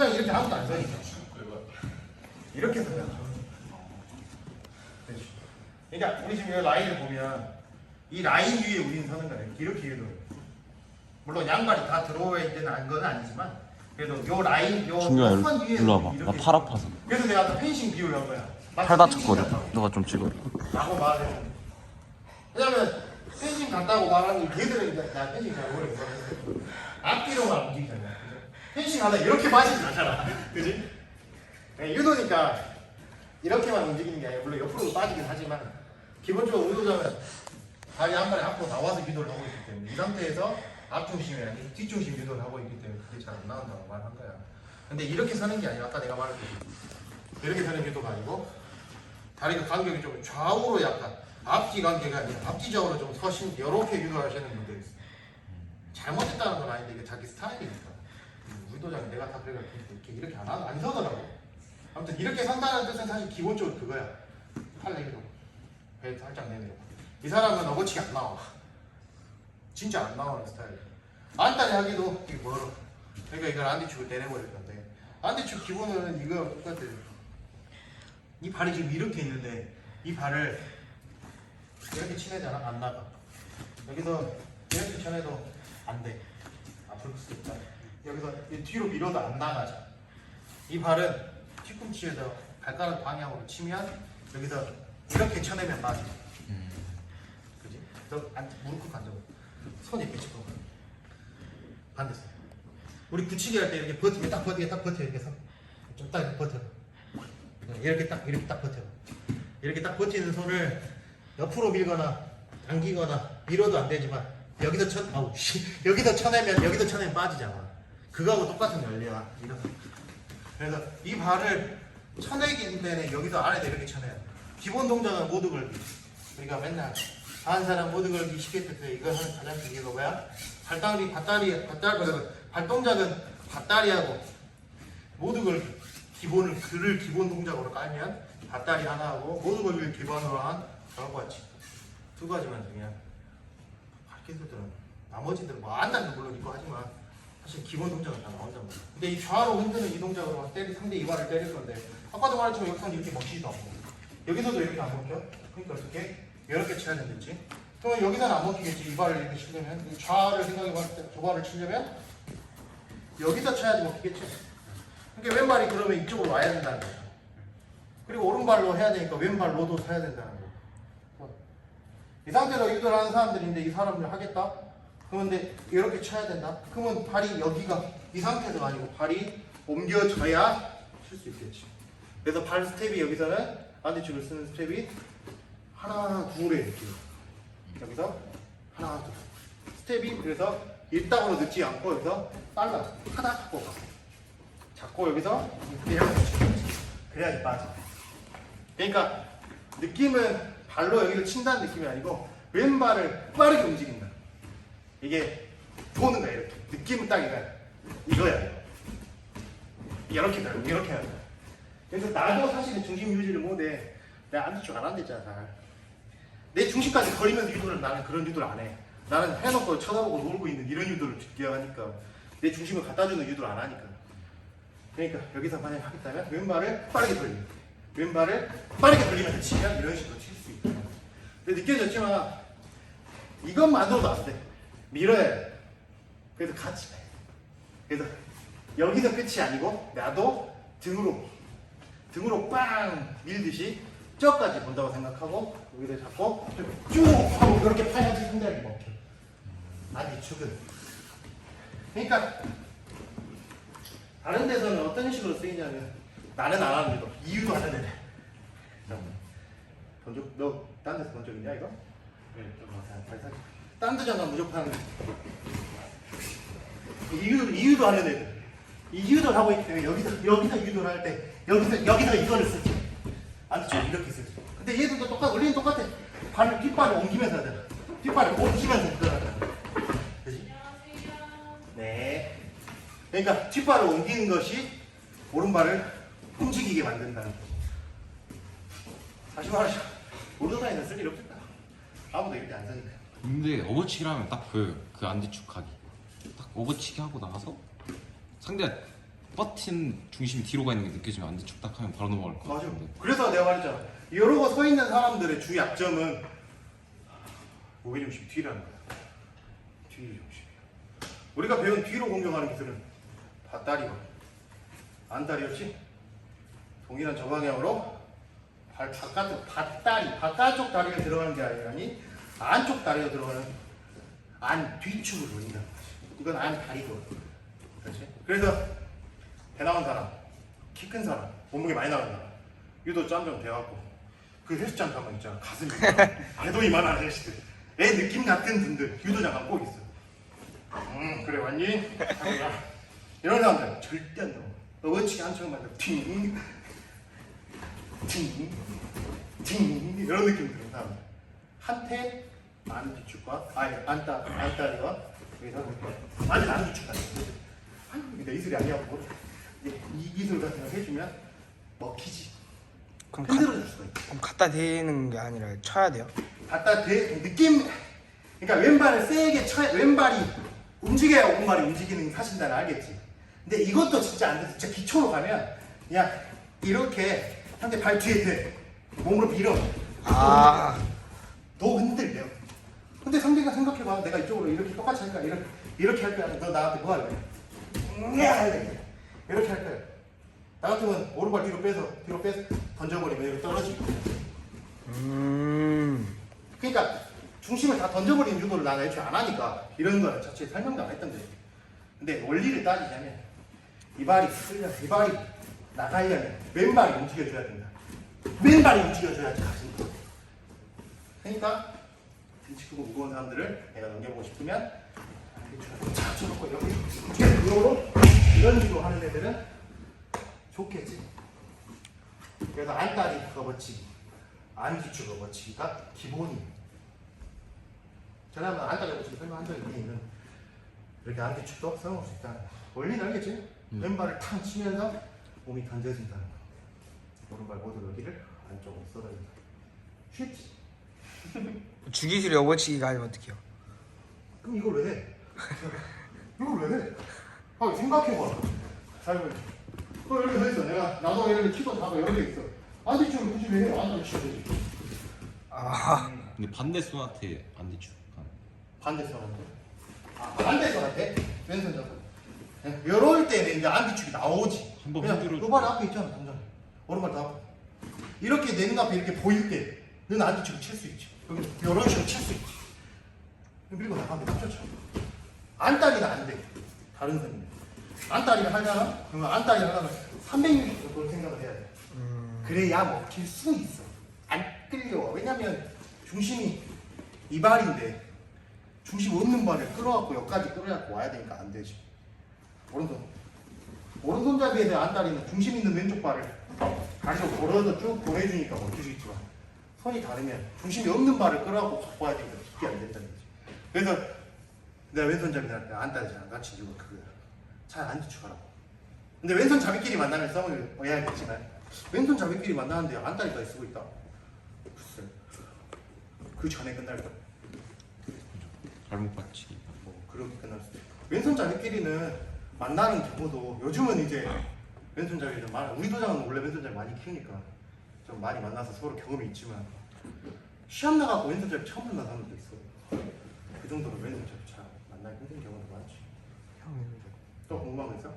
유도장이 이렇게 아무도 안 서니까 이렇게 서요 그렇지. 그러니까 우리 지금 이 라인을 보면 이 라인 위에 우리는 서는 거예요 이렇게 유도 물론 양발이 다 들어와야 되는 건 아니지만 그래도 요 라인 요선 위에 일로 와봐 나 이렇게 팔 아파서 그래서 내가 아까 펜싱 비유를 한 거야 팔 다쳤거든. 너가 좀 찍어라 라고 말해. 왜냐면 펜싱 갔다고 말하는 게 걔들은 이제 나 펜싱 잘 모르겠어. 앞뒤로만 움직이잖아. 그죠? 펜싱 하다 이렇게 맞이진 않잖아. 그지? 네, 유도니까 이렇게만 움직이는 게 아니라 물론 옆으로도 빠지긴 하지만 기본적으로 의도자는 다리 한 발에 앞으로 나와서 유도를 하고 있기 때문에 이 상태에서 앞중심이 아니라 뒷중심 유도를 하고 있기 때문에 그게 잘 안 나온다고 말한 거야. 근데 이렇게 서는 게 아니라 아까 내가 말했듯이 이렇게 서는 유도가 아니고 다리가 간격이 좀 좌우로 약간 앞뒤 간격이 아니라 앞뒤적으로 좀 서신 이렇게 유도하시는 분들이 있어요. 잘못했다는 건 아닌데 이게 자기 스타일이니까. 음, 의도자는 내가 다 그래가 이렇게 이렇게 안, 하- 안 서더라고. 아무튼 이렇게 선다는 뜻은 사실 기본적으로 그거야. 팔 내밀어. 배 살짝 내밀어. 이 사람은 어거치기 안 나와. 진짜 안 나오는 스타일. 안다리 하기도 이게 멀어. 그러니까 이걸 안디축을 내려버릴 건데. 안디축 기본은 이거 똑같아요. 이 발이 지금 이렇게 있는데 이 발을 이렇게 치내잖아 안 나가 여기서 이렇게 쳐내도 안돼 앞으로 쓸 있다 여기서 이 뒤로 밀어도 안 나가죠. 이 발은 뒤꿈치에서 발가락 방향으로 치면 여기서 이렇게 쳐내면 맞아 그지? 너 안, 무릎 꿇고 앉아 손 이렇게 짚어 반대서 우리 붙이기 할 때 이렇게 버티게 딱 버티게 딱 버텨 이렇게 좀딱 이렇게 버텨 이렇게 딱 이렇게 딱 버텨. 이렇게 딱 버티는 손을 옆으로 밀거나 당기거나 밀어도 안 되지만 여기서 쳐 아우 씨. 여기서 쳐내면 여기서 쳐내면 빠지잖아. 그거하고 똑같은 원리야. 이렇게. 그래서 이 발을 쳐내기 때문에 여기서 안에다 이렇게 쳐내야 돼. 기본 동작은 모두 걸기. 우리가 맨날 하는 사람 모두 걸기 쉽게 때 이거 하는 가장 중요한 게 뭐야? 발다리 발다리 발다리 발동작은 발다리하고 모두 걸기. 기본을 글을 기본 동작으로 깔면 밭다리 하나 하고 모든 걸 기반으로 한 저거 같이 두 가지만 중요한 발기술들은 나머지들은 뭐 안단도 물론 있고 하지만 사실 기본 동작은 다 나온단 말이야 근데 이 좌우로 흔드는 이 동작으로 때리 상대 이발을 때릴 건데 아까도 말했지만 여기서는 이렇게 먹히지도 않고. 여기서도 이렇게 안 먹혀? 그러니까 어떻게? 이렇게 쳐야 되겠지? 그러면 여기서는 안 먹히겠지 이발을 이렇게 치려면. 이 좌를 생각해 봤을 때 조발을 치려면 여기서 쳐야지 먹히겠지. 그러니까 왼발이 그러면 이쪽으로 와야 된다는 거죠. 그리고 오른발로 해야 되니까 왼발로도 서야 된다는 거죠. 이 상태로 유도를 하는 사람들인데 이 사람들 하겠다? 그런데 이렇게 쳐야 된다? 그러면 발이 여기가 이 상태도 아니고 발이 옮겨져야 칠 수 있겠지. 그래서 발 스텝이 여기서는 반대쪽을 쓰는 스텝이 하나 둘에 이렇게 여기서 하나 둘 스텝이 그래서 일당으로 늦지 않고 여기서 빨라 하나 갖고 가. 잡고 여기서 이렇게 그래야지 빠져. 그러니까 느낌은 발로 여기를 친다는 느낌이 아니고 왼발을 빠르게 움직인다. 이게 도는 거야 이렇게. 느낌은 딱 이거야. 이거야. 이렇게 가요. 이렇게 해야 돼. 그래서 나도 사실은 중심 유지를 못해. 내가 안 한댔잖아. 잘. 내 중심까지 거리면서 유도를 나는 그런 유도를 안 해. 나는 해놓고 쳐다보고 놀고 있는 이런 유도를 기억하니까 내 중심을 갖다 주는 유도를 안 하니까. 그러니까 여기서 만약에 하겠다면 왼발을 빠르게 거예요. 왼발을 빠르게 돌리면서 치면 이런 식으로 칠 수 있다. 근데 느껴졌지만 이것만으로도 안 돼. 밀어야 돼. 그래서 같이 해. 그래서 여기서 끝이 아니고 나도 등으로 등으로 빵 밀듯이 저까지 본다고 생각하고 여기서 잡고 쭉 하고 그렇게 파야지 상대방이 멈춰. 아니 축은. 그러니까 다른 데서는 어떤 식으로 쓰이냐면 나는 안거 이유도 하는 애들 본적 너딴 데서 본 적 있냐 이거? 네, 발사 딴 데잖아 무조건 이유 이유도 하는 애들 이유도 하고 있기 때문에 여기서 여기서 유도를 할 때 여기서 여기서 이거를 쓰지 안쪽 이렇게 쓰지 근데 얘들도 똑같 원리는 똑같아 발을 뒷발을 옮기면서 하잖아 뒷발을 옮기면서 하잖아 그지? 네 그러니까 뒷발을 옮기는 것이 오른발을 움직이게 만든다는 거죠. 다시 말하자. 오른발에는 쓸 일 없겠다. 아무도 이렇게 안 쓰니까. 근데 오버치기 하면 딱 보여요 그 안뒤축하기 딱 오버치기 하고 나서 상대가 뻗친 중심이 뒤로 가 있는 게 느껴지면 안 돼. 축딱 하면 바로 넘어갈 것 맞아. 같은데. 그래서 내가 말했잖아. 이러고 서 있는 사람들의 주 약점은 무게 중심 뒤라는 거야. 뒤 중심이야. 우리가 배운 뒤로 공격하는 기술은 밭다리거든. 안다리였지? 동일한 저 방향으로 발 바깥쪽 밭다리 바깥쪽 다리가 들어가는 게 아니라니 안쪽 다리가 들어가는 안 뒤축을 거지. 이건 안 다리고. 그렇지? 그래서 배 나온 사람, 키 큰 사람, 몸무게 많이 나간 사람, 유도 짬좀 돼갖고 그 헬스장 가면 있잖아 가슴이 배도 이만한 아저씨들, 애 느낌 같은 분들 유도장 가면 꼭 있어. 음 그래 왔니? 하고야. 이런 사람들 절대 안 넘어. 어치기 한 척만 더 팅, 팅, 팅 이런 느낌 드는 사람들. 한테 안 뒤축과 아니 안따 안따리와 안 뒤축 같은. 아니 내 이슬이 아니었고 이 기술 같은 거 해주면 먹히지. 그럼, 가, 흔들어 줄 수가 있어. 그럼 갖다 대는 게 아니라 쳐야 돼요? 갖다 대 느낌 그러니까 왼발을 세게 쳐 왼발이 움직여야 오른발이 움직이는 사실은 알겠지 근데 이것도 진짜 안 돼. 진짜 기초로 가면 그냥 이렇게 상대 발 뒤에 대 몸으로 밀어 아, 너 흔들려 근데 상대가 생각해봐 내가 이쪽으로 이렇게 똑같이 할까 이렇게 이렇게 할 거야 너 나한테 뭐 할래 음, 할래. 이렇게 할 거야 나 같으면 오른발 뒤로 빼서 뒤로 빼서 던져버리면 여기 떨어지고 음, 그러니까 중심을 다 던져버리는 유도를 나는 애초에 안 하니까 이런 거는 자체에 설명도 안 했던 거지. 근데 원리를 따지자면 이 발이 끌려 이 발이 나가려면 왼발이 움직여줘야 된다. 왼발이 움직여줘야지 가슴이. 그러니까 등치 크고 무거운 사람들을 내가 넘겨보고 싶으면 자, 쳐놓고 이렇게 이렇게 이런 식으로 하는 애들은 좋겠지. 그래서 안다리 접어치기, 안기축 접어치기가 기본이에요. 저는 안다리 접어치기 설명한 적이 있는 이렇게 안기축도 사용할 수 있다는 거. 원리는 알겠지? 왼발을 탕 치면서 몸이 던져진다는 거. 오른발 모두 여기를 안쪽으로 쏟아진다. 쉽지? 주기술 여보치기가 아니면 어떡해요? 그럼 이걸 왜 해? 이걸 왜 해? 아 생각해봐. 삶을. 어 이렇게 서 있어. 내가 나도 이렇게 키도 작아 이렇게 있어. 안뒤쪽을 굳이 왜 해? 되지. 아, 근데 반대 손한테 안 뒤축. 반대 손한테. 아 반대 손한테 왼손 잡고. 예, 이럴 때는 이제 안뒤축이 나오지. 한번 그냥 흔들어 요 발이 앞에 있잖아 당장. 오른발 다 앞에. 이렇게 내 눈앞에 이렇게 보일 때는 안뒤축을 칠수 있지. 여기 이런 식으로 칠 수 있지. 그리고 나가면 깜짝이야. 안다리는 안 돼. 다른 선이네. 안다리를 하잖아? 그러면 안다리 하려면 360도 그걸 생각을 해야 돼. 그래야 먹힐 수 있어. 안 끌려. 왜냐면 중심이 이 발인데 중심 없는 발을 끌어갖고 여기까지 끌어갖고 와야 되니까 안 되지. 오른손. 오른손잡이에 대한 안다리는 중심 있는 왼쪽 발을 다리로 걸어서 쭉 보내주니까 먹힐 수 있지만 손이 다르면 중심이 없는 발을 끌어갖고 갖고 와야 되니까 쉽게 안 된다는 거지. 그래서 내가 왼손잡이한테 안다리잖아. 같이 이유가 그거야. 잘안 뒤축하라고. 근데 왼손 잡이끼리 만나면 싸움을 해야겠지만 왼손 잡이끼리 만나는데 안다리까지 쓰고 있다. 글쎄. 그 전에 끝날 거. 발목 받치기. 뭐 그렇게 끝날 수도 있고. 왼손 잡이끼리는 만나는 경우도 요즘은 이제 왼손 잡이 좀 많아. 우리 도장은 원래 왼손 잡이 많이 키우니까 좀 많이 만나서 서로 경험이 있지만 시합 나가고 왼손 잡이 처음 만난 사람도 있어. 그 정도로 왼손 잡이 잘 만나기 힘든 경우도 많지. 형또 궁금한 거 있어?